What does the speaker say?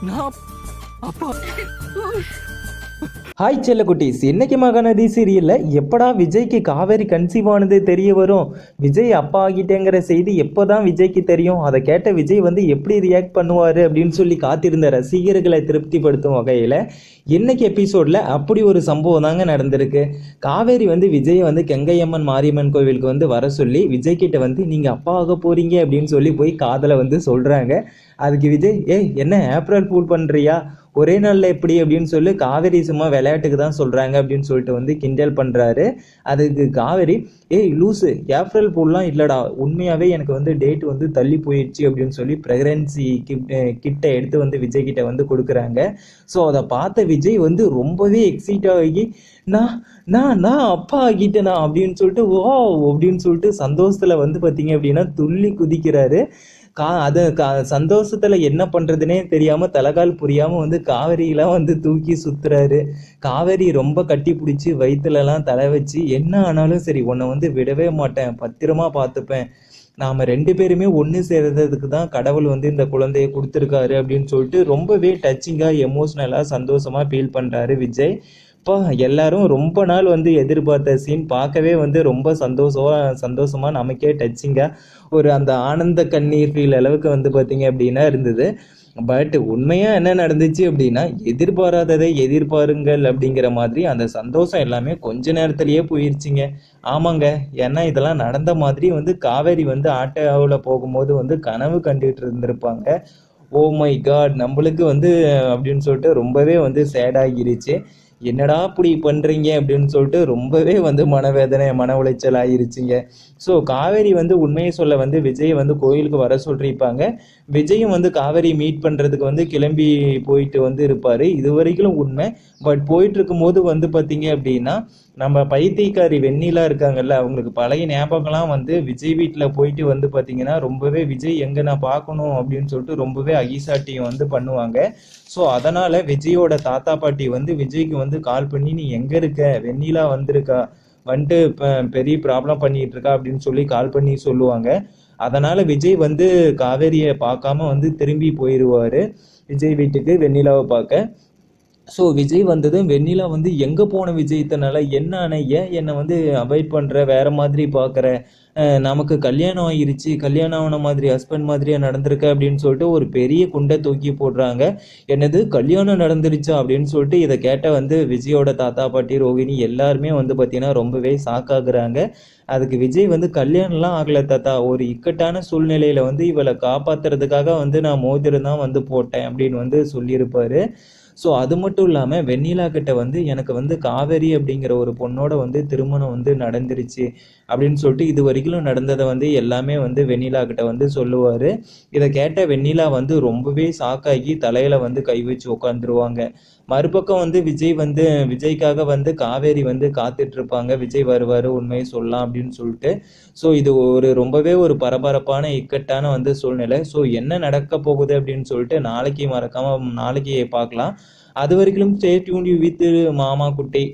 நான் அப்பா ஹாய் செல்ல குட்டீஸ் இன்னைக்கு மகாநதி சீரியல்ல எப்படா விஜய்க்கு காவேரி கன்சீவ் ஆனது தெரிய வரும்? விஜய் அப்பா ஆகிட்டேங்கிற செய்தி எப்போதான் விஜய்க்கு தெரியும்? அதை கேட்ட விஜய் வந்து எப்படி ரியாக்ட் பண்ணுவார் அப்படின்னு சொல்லி காத்திருந்த ரசிகர்களை திருப்திப்படுத்தும் வகையில் இன்னைக்கு எபிசோட்ல அப்படி ஒரு சம்பவம் தாங்க நடந்திருக்கு. காவேரி வந்து விஜய் வந்து கெங்கையம்மன் மாரியம்மன் கோவிலுக்கு வந்து வர சொல்லி விஜய் கிட்ட வந்து நீங்க அப்பா ஆக போறீங்க அப்படின்னு சொல்லி போய் காதலை வந்து சொல்றாங்க. அதுக்கு விஜய் ஏய் என்ன ஏப்ரல் பூல் பண்றியா? ஒரே நாளில் எப்படி அப்படின்னு சொல்லி காவேரி சும்மா விளையாட்டுக்கு தான் சொல்கிறாங்க அப்படின்னு சொல்லிட்டு வந்து கிண்டல் பண்ணுறாரு அதுக்கு காவேரி ஏய் லூஸு ஏப்ரல் பூல்லாம் இல்லைடா. உண்மையாகவே எனக்கு வந்து டேட் வந்து தள்ளி போயிடுச்சு அப்படின்னு சொல்லி ப்ரெக்னன்சி கிட்ட எடுத்து வந்து விஜய் கிட்ட வந்து கொடுக்குறாங்க. ஸோ அதை பார்த்த விஜய் வந்து ரொம்பவே எக்ஸைட் ஆகி நான் நான் நான் அப்பா ஆகிட்டேனா? அப்படின்னு சொல்லிட்டு ஓ அப்படின்னு சொல்லிட்டு சந்தோஷத்தில் வந்து பார்த்தீங்க அப்படின்னா துள்ளி குதிக்கிறாரு. கா அது கா சந்தோஷத்தில் என்ன பண்ணுறதுனே தெரியாமல் தலைகால் புரியாமல் வந்து காவேரியெலாம் வந்து தூக்கி சுத்துறாரு. காவேரி ரொம்ப கட்டி பிடிச்சி வயிற்றுலலாம் தலை வச்சு என்ன ஆனாலும் சரி உன்னை வந்து விடவே மாட்டேன் பத்திரமா பார்த்துப்பேன் நாம் ரெண்டு பேருமே ஒன்று சேர்றதுக்கு தான் கடவுள் வந்து இந்த குழந்தைய கொடுத்துருக்காரு அப்படின்னு சொல்லிட்டு ரொம்பவே டச்சிங்காக எமோஷ்னலாக சந்தோஷமாக ஃபீல் பண்ணுறாரு விஜய். அப்பா எல்லாரும் ரொம்ப நாள் வந்து எதிர்பார்த்த சீன் பார்க்கவே வந்து ரொம்ப சந்தோஷமாக சந்தோஷமாக நமக்கே டச்சிங்காக ஒரு அந்த ஆனந்த கண்ணீர் ஃபீல் அளவுக்கு வந்து பார்த்தீங்க அப்படின்னா இருந்தது. பட் உண்மையாக என்ன நடந்துச்சு அப்படின்னா எதிர்பாராததை எதிர்பாருங்கள் அப்படிங்கிற மாதிரி அந்த சந்தோஷம் எல்லாமே கொஞ்ச நேரத்திலேயே போயிருச்சுங்க. ஆமாங்க ஏன்னா இதெல்லாம் நடந்த மாதிரி வந்து காவேரி வந்து ஆட்டோவில் போகும்போது வந்து கனவு கண்டுகிட்டு இருந்திருப்பாங்க. ஓ மை காட் நம்மளுக்கு வந்து அப்படின்னு சொல்லிட்டு ரொம்பவே வந்து சேடாகிருச்சு என்னடா இப்படி பண்ணுறீங்க அப்படின்னு சொல்லிட்டு ரொம்பவே வந்து மனவேதனை மன உளைச்சல் ஆயிருச்சுங்க. ஸோ காவேரி வந்து உண்மையை சொல்ல வந்து விஜய் வந்து கோயிலுக்கு வர சொல்லியிருப்பாங்க. விஜயும் வந்து காவேரி மீட் பண்ணுறதுக்கு வந்து கிளம்பி போயிட்டு வந்து இருப்பார். இது வரைக்கும் உண்மை. பட் போயிட்டு இருக்கும்போது வந்து பார்த்தீங்க அப்படின்னா நம்ம பைத்தியக்காரி வெண்ணிலா இருக்காங்கல்ல அவங்களுக்கு பழைய ஞாபகம்லாம் வந்து விஜய் வீட்டில் போயிட்டு வந்து பார்த்தீங்கன்னா ரொம்பவே விஜய் எங்கே நான் பார்க்கணும் அப்படின்னு சொல்லிட்டு ரொம்பவே அகிசாட்டியும் வந்து பண்ணுவாங்க. ஸோ அதனால் விஜயோட தாத்தா பாட்டி வந்து விஜய்க்கு வந்து கால் பண்ணி நீ எங்கே இருக்க? வெண்ணிலா வந்திருக்கா? வந்துட்டு இப்போ பெரிய ப்ராப்ளம் பண்ணிட்டு இருக்கா? அப்படின்னு சொல்லி கால் பண்ணி சொல்லுவாங்க. அதனால விஜய் வந்து காவேரியை பார்க்காம வந்து திரும்பி போயிடுவாரு விஜய் வீட்டுக்கு வெண்ணிலாவை பார்க்க. ஸோ விஜய் வந்ததும் வெண்ணிலா வந்து எங்கே போன விஜய் இத்தனால என்ன ஏன் என்னை வந்து அவாய்ட் பண்ணுற வேற மாதிரி பார்க்குற? நமக்கு கல்யாணம் ஆயிருச்சு கல்யாணம் ஆன மாதிரி ஹஸ்பண்ட் மாதிரியா நடந்திருக்க அப்படின்னு சொல்லிட்டு ஒரு பெரிய குண்டை தூக்கி போடுறாங்க. என்னது கல்யாணம் நடந்துருச்சா அப்படின்னு சொல்லிட்டு இதை கேட்ட வந்து விஜயோட தாத்தா பாட்டி ரோகிணி எல்லாருமே வந்து பார்த்தீங்கன்னா ரொம்பவே சாக்காகிறாங்க அதுக்கு விஜய் வந்து கல்யாணம்லாம் ஆகலை தாத்தா. ஒரு இக்கட்டான சூழ்நிலையில் வந்து இவளை காப்பாத்துறதுக்காக வந்து நான் மோதிரம் தான் வந்து போட்டேன் அப்படின்னு வந்து சொல்லியிருப்பாரு. ஸோ அது மட்டும் இல்லாமல் வெண்ணிலா கிட்ட வந்து எனக்கு வந்து காவேரி அப்படிங்கிற ஒரு பொண்ணோட வந்து திருமணம் வந்து நடந்துருச்சு அப்படின்னு சொல்லிட்டு இது வரைக்கும் நடந்ததை வந்து எல்லாமே வந்து வெண்ணிலா கிட்ட வந்து சொல்லுவார். இதை கேட்ட வெண்ணிலா வந்து ரொம்பவே சாக்காகி தலையில் வந்து கை வச்சு உட்காந்துருவாங்க மறுபக்கம் வந்து விஜய் வந்து விஜய்க்காக வந்து காவேரி வந்து காத்துட்டு இருப்பாங்க விஜய் வருவார் உண்மையை சொல்லலாம் அப்படின்னு சொல்லிட்டு. ஸோ இது ஒரு ரொம்பவே ஒரு பரபரப்பான இக்கட்டான வந்து சூழ்நிலை. ஸோ என்ன நடக்க போகுது அப்படின்னு சொல்லிட்டு நாளைக்கு மறக்காம நாளைக்கு பார்க்கலாம். அது வரைக்கும் ஸ்டே டியூன் வித் மாமா குட்டி.